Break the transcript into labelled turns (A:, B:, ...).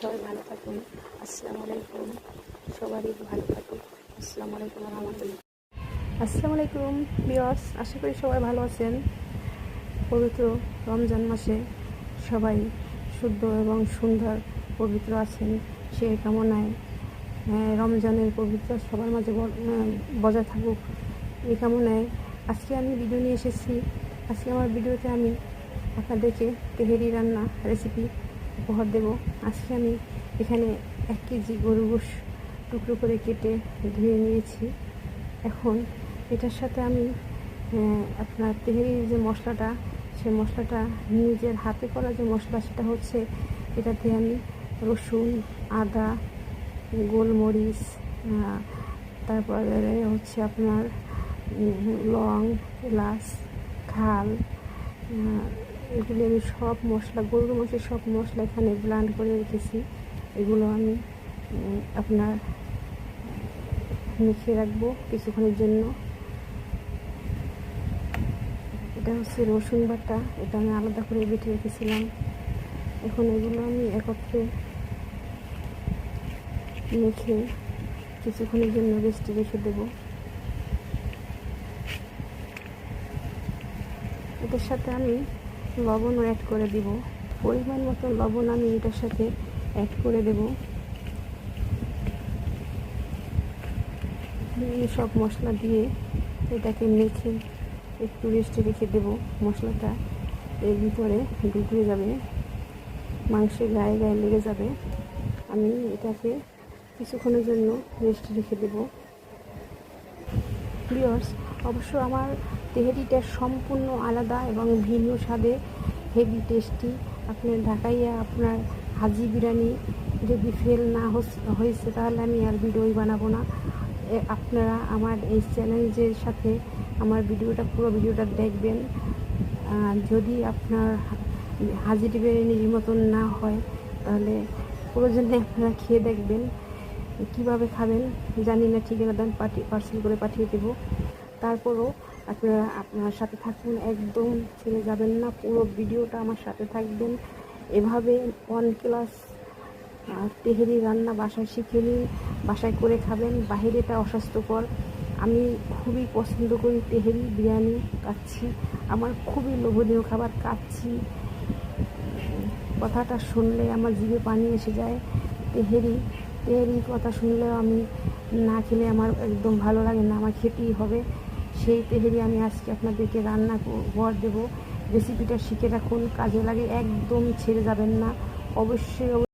A: সবাই ভালো থাকুন। আসসালামু আলাইকুম। সবারই ভালো থাকুন। আসসালামু আলাইকুম রহমতুল্লাহ। আসসালামু আলাইকুম বিয়স আশা করি সবাই ভালো আছেন। পবিত্র রমজান মাসে সবাই শুদ্ধ এবং সুন্দর, পবিত্র আছেন সেই কামনায়। রমজানের পবিত্র সবার মাঝে বজায় থাকুক এই কামনায়। আজকে আমি ভিডিও নিয়ে এসেছি। আজকে আমার ভিডিওতে আমি আপনাদেরকে তেহেরি রান্না রেসিপি উপহার দেব। আজকে আমি এখানে এক কেজি গরু গোশ টুকরো করে কেটে ধুয়ে নিয়েছি। এখন এটার সাথে আমি আপনার তেহেরির যে মশলাটা, সেই মশলাটা নিজের হাতে করা যে মশলা, সেটা হচ্ছে এটাতে আমি রসুন, আদা, গোলমরিচ তারপরে হচ্ছে আপনার লং, এলাচ, খাল এগুলি আমি সব মশলা, গরুর মাংসের সব মশলা এখানে ব্লান্ড করে রেখেছি। এগুলো আমি আপনার মেখে রাখব কিছুক্ষণের জন্য। এটা হচ্ছে রসুন বাটা, এটা আমি আলাদা করে বেটে রেখেছিলাম। এখন এগুলো আমি একত্রে মেখে কিছুক্ষণের জন্য রেস্টে রেখে দেবো। এটার সাথে আমি লবণও অ্যাড করে দিব। পরিমাণ মতো লবণ আমি এটার সাথে অ্যাড করে দেব। সব মশলা দিয়ে এটাকে মেখে একটু রেস্টে রেখে দেব মশলাটা। এর ভিতরে ঢুকে যাবে মাংসের গায়ে গায়ে লেগে যাবে। আমি এটাকে কিছুক্ষণের জন্য রেস্টে রেখে দেবো। প্রিয়র্স অবশ্য আমার তেহেরিটা সম্পূর্ণ আলাদা এবং ভিন্ন স্বাদে হেভি টেস্টি আপনি ঢাকাইয়া আপনার হাজি বিরিয়ানি যদি ফেল না হয়েছে, তাহলে আমি আর ভিডিওই বানাবো না। আপনারা আমার এই চ্যালেঞ্জের সাথে আমার ভিডিওটা, পুরো ভিডিওটা দেখবেন। যদি আপনার হাজির বিরিয়ানির মতন না হয়, তাহলে প্রয়োজনে আপনারা খেয়ে দেখবেন কীভাবে খাবেন। জানি না ঠিকানা, দেন পাঠিয়ে পার্সেল করে পাঠিয়ে দেব। তারপরও আপনারা আপনার সাথে থাকুন, একদম ছেড়ে যাবেন না, পুরো ভিডিওটা আমার সাথে থাকবেন। এভাবে ওয়ান ক্লাস তেহেরি রান্না বাসায় শিখে নিন, বাসায় করে খাবেন, বাহিরেটা অস্বাস্থ্যকর। আমি খুবই পছন্দ করি তেহেরি বিরিয়ানি, খাচ্ছি। আমার খুবই লোভনীয় খাবার, খাচ্ছি। কথাটা শুনলে আমার জিভে পানি এসে যায়। তেহেরি, তেহেরির কথা শুনলেও আমি না খেলে আমার একদম ভালো লাগে না, আমার খেতেই হবে। সেই তেহেরি আমি আজকে আপনাদেরকে রান্না ঘর দেবো। রেসিপিটা শিখে রাখুন, কাজে লাগে একদম ছেড়ে যাবেন না। অবশ্যই